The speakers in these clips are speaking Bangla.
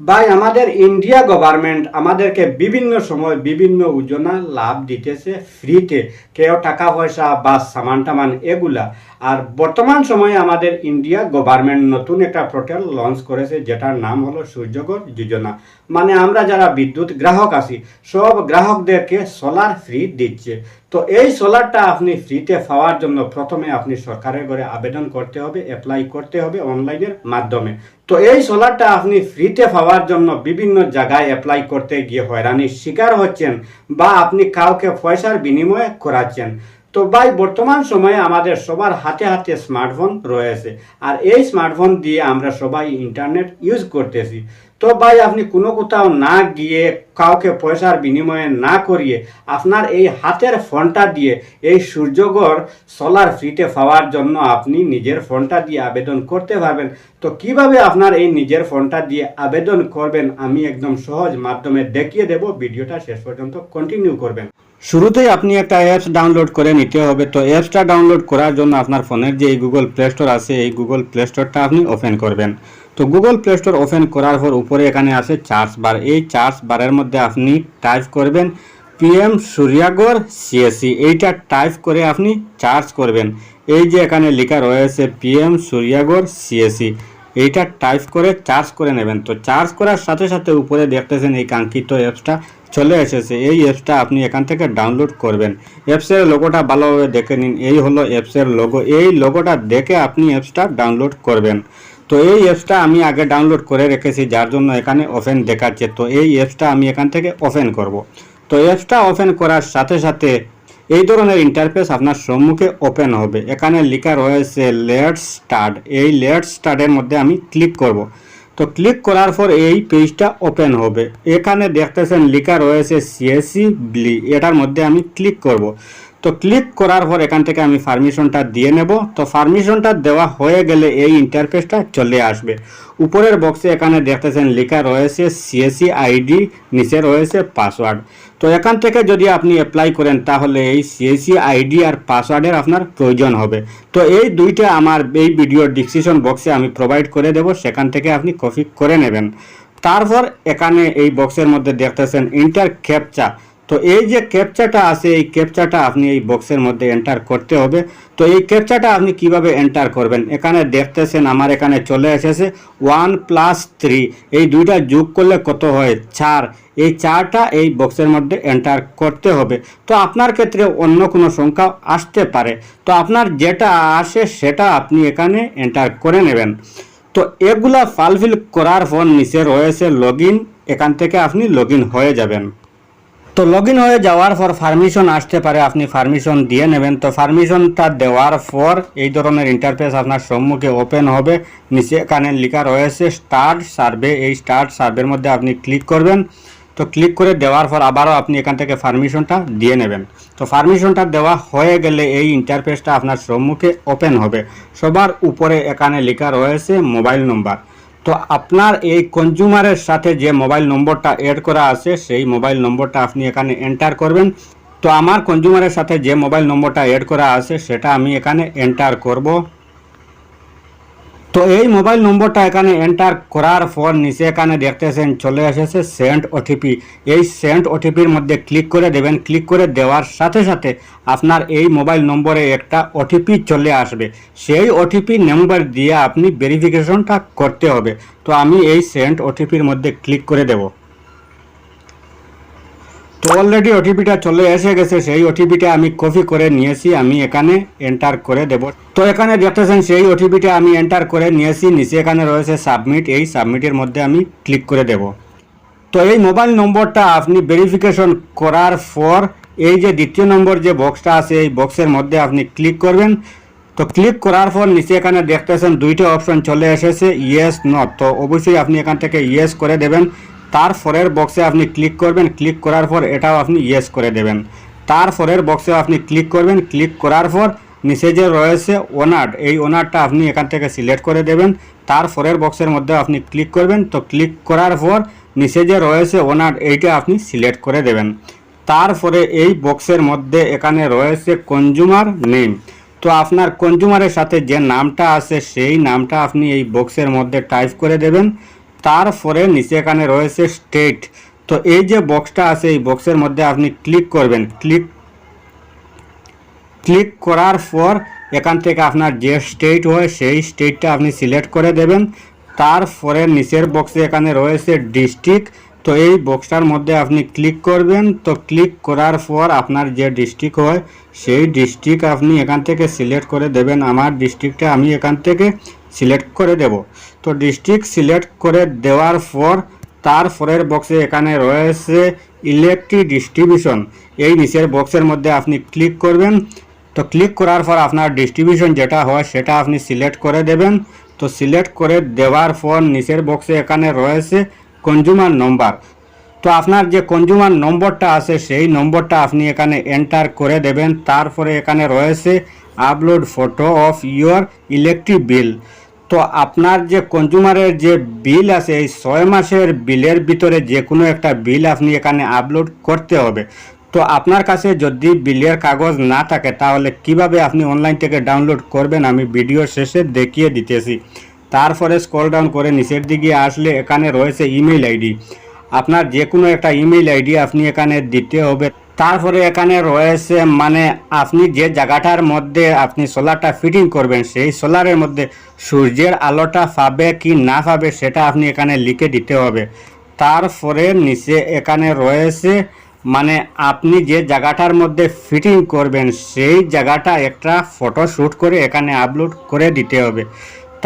ভাই, আমাদের ইন্ডিয়া গভর্নমেন্ট আমাদেরকে বিভিন্ন সময় বিভিন্ন যোজনা লাভ দিতেছে ফ্রিতে কেউ টাকা পয়সা বা সামান টামান এগুলা। আর বর্তমান সময়ে আমাদের ইন্ডিয়া গভর্নমেন্ট নতুন একটা পোর্টাল লঞ্চ করেছে, যেটার নাম হলো সূর্যগর যোজনা। মানে আমরা যারা বিদ্যুৎ গ্রাহক আছি, সব গ্রাহকদেরকে সোলার ফ্রি দিচ্ছে। তো এই সোলারটা আপনি ফ্রিতে পাওয়ার জন্য প্রথমে আপনি সরকারের ঘরে আবেদন করতে হবে অ্যাপ্লাই করতে হবে অনলাইনের মাধ্যমে। তো এই সোলারটা আপনি ফ্রিতে পাওয়ার জন্য বিভিন্ন জায়গায় অ্যাপ্লাই করতে গিয়ে হয়রানির শিকার হচ্ছেন বা আপনি কাউকে পয়সার বিনিময়ে করাচ্ছেন। তো ভাই, বর্তমান সময়ে আমাদের সবার হাতে হাতে স্মার্টফোন রয়েছে। আর এই স্মার্টফোন দিয়ে আমরা সবাই ইন্টারনেট ইউজ করতেছি। তো ভাই, আপনি কোনো কোথাও না গিয়ে কাউকে পয়সার বিনিময়ে না করিয়ে আপনার এই হাতের ফোনটা দিয়ে এই সূর্যগড় সোলার ফ্রিতে পাওয়ার জন্য আপনি নিজের ফোনটা দিয়ে আবেদন করতে পারবেন। তো কীভাবে আপনার এই নিজের ফোনটা দিয়ে আবেদন করবেন, আমি একদম সহজ মাধ্যমে দেখিয়ে দেব। ভিডিওটা শেষ পর্যন্ত কন্টিনিউ করবেন। শুরুতেই আপনি একটা অ্যাপস ডাউনলোড করে নিতে হবে। তো অ্যাপসটা ডাউনলোড করার জন্য আপনার ফোনের যে এই গুগল প্লে স্টোর আছে, এই গুগল প্লে স্টোরটা আপনি ওপেন করবেন। তো গুগল প্লে স্টোর ওপেন করার পর উপরে এখানে আছে চার্জ বার এই চার্জ বারের মধ্যে আপনি টাইপ করবেন পিএম সূর্যাগর সিএসসি এইটা টাইপ করে আপনি চার্জ করবেন। এই যে এখানে লেখা রয়েছে পিএম সূর্যাগর সিএসসি এইটা টাইপ করে চার্জ করে নেবেন। তো চার্জ করার সাথে সাথে উপরে দেখতেছেন এই কাঙ্ক্ষিত অ্যাপসটা চলে এসেছে। এই অ্যাপসটা আপনি এখান থেকে ডাউনলোড করবেন। অ্যাপসের লোগোটা ভালোভাবে দেখে নিন। এই হলো অ্যাপসের লোগো এই লোগোটা দেখে আপনি অ্যাপসটা ডাউনলোড করবেন। তো এই অ্যাপসটা আমি আগে ডাউনলোড করে রেখেছি, যার জন্য এখানে ওপেন দেখাচ্ছে। তো এই অ্যাপসটা আমি এখান থেকে ওপেন করব। তো অ্যাপসটা ওপেন করার সাথে সাথে এই ধরনের ইন্টারফেস আপনার সম্মুখে ওপেন হবে। এখানে লেখা রয়েছে লেট স্টার্ট এই লেট স্টার্টের মধ্যে আমি ক্লিক করব। তো ক্লিক করার পর এই পেজটা ওপেন হবে। এখানে দেখতেছেন লেখা রয়েছে সিএসসি ব্লি এটার মধ্যে আমি ক্লিক করব। তো ক্লিক করার পর এখান থেকে আমি পারমিশনটা দিয়ে নেব। তো পারমিশনটা দেওয়া হয়ে গেলে এই ইন্টারফেসটা চলে আসবে। উপরের বক্সে এখানে দেখতেছেন লেখা রয়েছে সিএসসি আইডি নিচে রয়েছে পাসওয়ার্ড তো এখান থেকে যদি আপনি অ্যাপ্লাই করেন, তাহলে এই সিএসি আইডি আর পাসওয়ার্ডের আপনার প্রয়োজন হবে। তো এই দুইটা আমার এই ভিডিওর ডিসক্রিপশন বক্সে আমি প্রোভাইড করে দেব, সেখান থেকে আপনি কপি করে নেবেন। তারপর এখানে এই বক্সের মধ্যে দেখতেছেন ইন্টার ক্যাপচা তো এই যে ক্যাপচাটা আছে, এই ক্যাপচাটা আপনি এই বক্সের মধ্যে এন্টার করতে হবে। তো এই ক্যাপচাটা আপনি কীভাবে এন্টার করবেন? এখানে দেখতেছেন, আমার এখানে চলে এসেছে ওয়ান প্লাস থ্রি। এই দুইটা যোগ করলে কত হয়? চার। এই চারটা এই বক্সের মধ্যে এন্টার করতে হবে। তো আপনার ক্ষেত্রে অন্য কোনো সংখ্যা আসতে পারে। তো আপনার যেটা আসে সেটা আপনি এখানে এন্টার করে নেবেন। তো এগুলা ফালফিল করার পর নিচে রয়েছে লগ এখান থেকে আপনি লগ হয়ে যাবেন। তো লগ হয়ে যাওয়ার পর পারমিশন আসতে পারে, আপনি পারমিশন দিয়ে নেবেন। তো পারমিশনটা দেওয়ার পর এই ধরনের ইন্টারফেস আপনার সম্মুখে ওপেন হবে। নিচে এখানে লেখা রয়েছে স্টার্ট সার্ভে এই স্টার্ট সার্ভের মধ্যে আপনি ক্লিক করবেন। তো ক্লিক করে দেওয়ার পর আবারও আপনি এখান থেকে পারমিশনটা দিয়ে নেবেন। তো পারমিশনটা দেওয়া হয়ে গেলে এই ইন্টারফেসটা আপনার সম্মুখে ওপেন হবে। সবার উপরে এখানে লেখা রয়েছে মোবাইল নম্বর তো আপনার এই কনজিউমারের সাথে যে মোবাইল নম্বরটা এড করা আছে, সেই মোবাইল নম্বরটা আপনি এখানে এন্টার করবেন। তো আমার কনজিউমারের সাথে যে মোবাইল নম্বরটা এড করা আছে, সেটা আমি এখানে এন্টার করব। তো এই মোবাইল নম্বরটা এখানে এন্টার করার পর নিচে এখানে দেখতেছেন চলে এসেছে সেন্ট ওটিপি এই সেন্ট ওটিপির মধ্যে ক্লিক করে দেবেন। ক্লিক করে দেওয়ার সাথে সাথে আপনার এই মোবাইল নম্বরে একটা ওটিপি চলে আসবে। সেই ওটিপি নাম্বার দিয়ে আপনি ভেরিফিকেশনটা করতে হবে। তো আমি এই সেন্ট ওটিপির মধ্যে ক্লিক করে দেবো। তো অলরেডি ওটিপিটা চলে এসে গেছে, সেই ওটিপিটা আমি কপি করে নিয়েছি, আমি এখানে এন্টার করে দেব। তো এখানে দেখতেছেন, সেই ওটিপিটা আমি এন্টার করে নিয়েছি, নিচে এখানে রয়েছে সাবমিট এই সাবমিটের মধ্যে আমি ক্লিক করে দেব। তো এই মোবাইল নম্বরটা আপনি ভেরিফিকেশন করার পর, এই যে দ্বিতীয় নম্বর যে বক্সটা আছে, এই বক্সের মধ্যে আপনি ক্লিক করবেন। তো ক্লিক করার পর নিচে এখানে দেখতেছেন, দুইটা অপশন চলে এসেছে ইয়েস নট তো অবশ্যই আপনি এখান থেকে ইয়েস করে দেবেন। তারপরের বক্সে আপনি ক্লিক করবেন। ক্লিক করার পর এটাও আপনি ইয়েস করে দেবেন। তারপরের বক্সে আপনি ক্লিক করবেন। ক্লিক করার পর নিচে যে রয়েছে ওনার এই ওনারটা আপনি এখান থেকে সিলেক্ট করে দেবেন। তারপরের বক্সের মধ্যে আপনি ক্লিক করবেন। তো ক্লিক করার পর নিচে যে রয়েছে ওনার এইটা আপনি সিলেক্ট করে দেবেন। তারপরে এই বক্সের মধ্যে এখানে রয়েছে কনজুমার নেম তো আপনার কনজুমারের সাথে যে নামটা আছে, সেই নামটা আপনি এই বক্সের মধ্যে টাইপ করে দেবেন। তারপরে নিচে এখানে রয়েছে স্টেট তো এই যে বক্সটা আছে, এই বক্সের মধ্যে আপনি ক্লিক করবেন। ক্লিক ক্লিক করার পর এখান থেকে আপনার যে স্টেট হয়, সেই স্টেটটা আপনি সিলেক্ট করে দেবেন। তারপরে নিচের বক্সে এখানে রয়েছে ডিস্ট্রিক্ট তো এই বক্সটার মধ্যে আপনি ক্লিক করবেন। তো ক্লিক করার পর আপনার যে ডিস্ট্রিক্ট হয়, সেই ডিস্ট্রিক্ট আপনি এখান থেকে সিলেক্ট করে দেবেন। আমার ডিস্ট্রিক্টটা আমি এখান থেকে সিলেক্ট করে দেব। তো ডিস্ট্রিক্ট সিলেক্ট করে দেওয়ার পর তারপরের বক্সে এখানে রয়েছে ইলেকট্রিক ডিস্ট্রিবিউশন এই নিচের বক্সের মধ্যে আপনি ক্লিক করবেন। তো ক্লিক করার পর আপনার ডিস্ট্রিবিউশন যেটা হয়, সেটা আপনি সিলেক্ট করে দেবেন। তো সিলেক্ট করে দেওয়ার পর নিচের বক্সে এখানে রয়েছে কনজুমার নম্বর তো আপনার যে কনজুমার নম্বরটা আছে, সেই নম্বরটা আপনি এখানে এন্টার করে দেবেন। তারপরে এখানে রয়েছে upload photo of your electric bill তো আপনার যে কনজুমারের যে বিল আছে, এই ছয় মাসের বিলের ভিতরে যে কোনো একটা বিল আপনি এখানে আপলোড করতে হবে। তো আপনার কাছে যদি বিলের কাগজ না থাকে, তাহলে কীভাবে আপনি অনলাইন থেকে ডাউনলোড করবেন? আমি ভিডিও শেষে দেখিয়ে দিতেছি। তারপরে স্ক্রল ডাউন করে নিচের দিকে আসলে এখানে রয়েছে ইমেল আইডি আপনার যে কোনো একটা ইমেল আইডি আপনি এখানে দিতে হবে। তারপরে এখানে রয়েছে মানে আপনি যে জায়গাটার মধ্যে আপনি সোলারটা ফিটিং করবেন, সেই সোলারের মধ্যে সূর্যের আলোটা পাবে কি না পাবে সেটা আপনি এখানে লিখে দিতে হবে। তারপরে নিচে এখানে রয়েছে মানে আপনি যে জায়গাটার মধ্যে ফিটিং করবেন, সেই জায়গাটা একটা ফটো শ্যুট করে এখানে আপলোড করে দিতে হবে।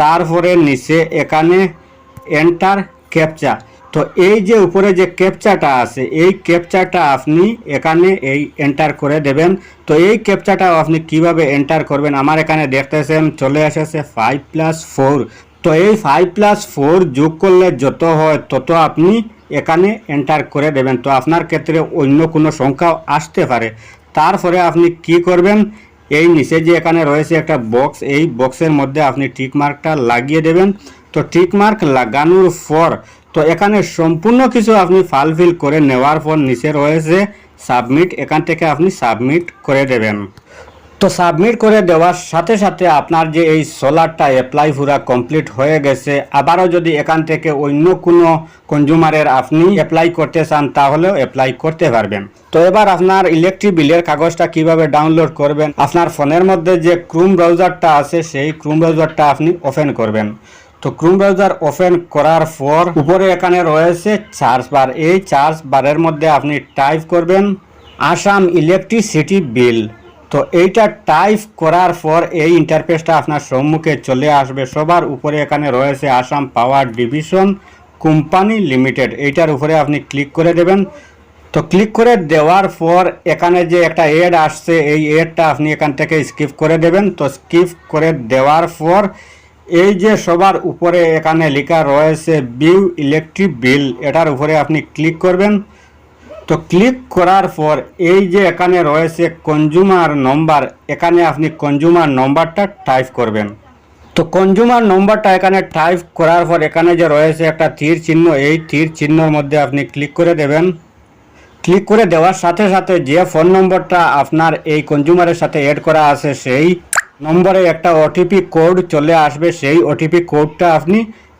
তারপরে নিচে এখানে এন্টার ক্যাপচা তো এই যে উপরে যে ক্যাপচাটা আছে, এই ক্যাপচাটা আপনি এখানে এই এন্টার করে দেবেন। তো এই ক্যাপচাটা আপনি কীভাবে এন্টার করবেন? আমার এখানে দেখতেছেন, চলে এসেছে ফাইভ প্লাস ফোর তো এই ফাইভ প্লাস ফোর যোগ করলে যত হয় তত আপনি এখানে এন্টার করে দেবেন। তো আপনার ক্ষেত্রে অন্য কোনো সংখ্যাও আসতে পারে। তারপরে আপনি কি করবেন? এই নিচে যে এখানে রয়েছে একটা বক্স এই বক্সের মধ্যে আপনি টিক মার্কটা লাগিয়ে দেবেন। তো টিক মার্ক লাগানোর পর তো এখানে সম্পূর্ণ কিছু আপনি ফালফিল করে নেওয়ার পর নিচে রয়েছে সাবমিট এখান থেকে আপনি সাবমিট করে দেবেন। তো সাবমিট করে দেওয়ার সাথে সাথে আপনার যে এই সোলারটা অ্যাপ্লাই পুরা কমপ্লিট হয়ে গেছে, আবারও যদি এখান থেকে অন্য কোনো কনজিউমারের আপনি অ্যাপ্লাই করতে চান, তাহলেও অ্যাপ্লাই করতে পারবেন। তো এবার আপনার ইলেকট্রিক বিলের কাগজটা কীভাবে ডাউনলোড করবেন? আপনার ফোনের মধ্যে যে ক্রুম ব্রাউজারটা আছে, সেই ক্রুম ব্রাউজারটা আপনি ওপেন করবেন। তো ক্রুম ব্রাউজার ওপেন করার পর উপরে এখানে রয়েছে চার্জ বার। এই চার্জ বারের মধ্যে আপনি টাইপ করবেন আসাম ইলেকট্রিসিটি বিল। তো এইটা টাইপ করার পর এই ইন্টারফেসটা আপনার সম্মুখে চলে আসবে। সবার উপরে এখানে রয়েছে Assam power division company limited. এইটার উপরে আপনি ক্লিক করে দেবেন। তো ক্লিক করে দেওয়ার পর এখানে যে একটা এড আসছে, এই এডটা আপনি এখান থেকে স্কিপ করে দেবেন। তো স্কিপ করে দেওয়ার পর এই যে সবার উপরে এখানে লেখা রয়েছে বিউ ইলেকট্রিক বিল, এটার উপরে আপনি ক্লিক করবেন। তো ক্লিক করার পর এই যে এখানে রয়েছে কনজুমার নম্বর এখানে আপনি কনজুমার নম্বরটা টাইপ করবেন। তো কনজুমার নম্বরটা এখানে টাইপ করার পর এখানে যে রয়েছে একটা তীর চিহ্ন, এই তীর চিহ্নর মধ্যে আপনি ক্লিক করে দেবেন। ক্লিক করে দেওয়ার সাথে সাথে যে ফোন নম্বরটা আপনার এই কনজুমারের সাথে অ্যাড করা আছে, সেই নম্বরে একটা ওটিপি কোড চলে আসবে, সেই ওটিপি কোডটা আপনি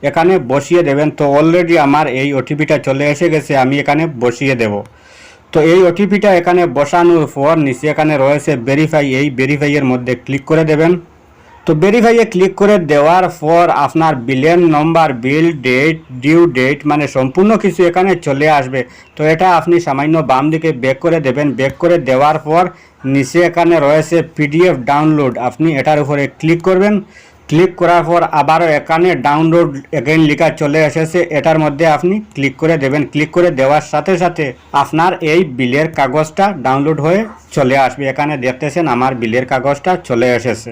এখানে বসিয়ে দেবেন। তো অলরেডি আমার এই ওটিপিটা চলে এসে গেছে, আমি এখানে বসিয়ে দেব। তো এই ওটিপিটা এখানে বসানোর পর নিচে এখানে রয়েছে ভেরিফাই এই ভেরিফাইয়ের মধ্যে ক্লিক করে দেবেন। তো ভেরিফাইয়ে ক্লিক করে দেওয়ার পর আপনার বিলের number bill date due date মানে সম্পূর্ণ কিছু এখানে চলে আসবে। তো এটা আপনি সামান্য বাম দিকে বেক করে দেবেন। বেক করে দেওয়ার পর নিচে এখানে রয়েছে পিডিএফ ডাউনলোড আপনি এটার উপরে ক্লিক করবেন। ক্লিক করার পর আবারও এখানে ডাউনলোড এগেন লেখা চলে এসেছে। এটার মধ্যে আপনি ক্লিক করে দেবেন। ক্লিক করে দেওয়ার সাথে সাথে আপনার এই বিলের কাগজটা ডাউনলোড হয়ে চলে আসবে। এখানে দেখতেছেন আমার বিলের কাগজটা চলে এসেছে।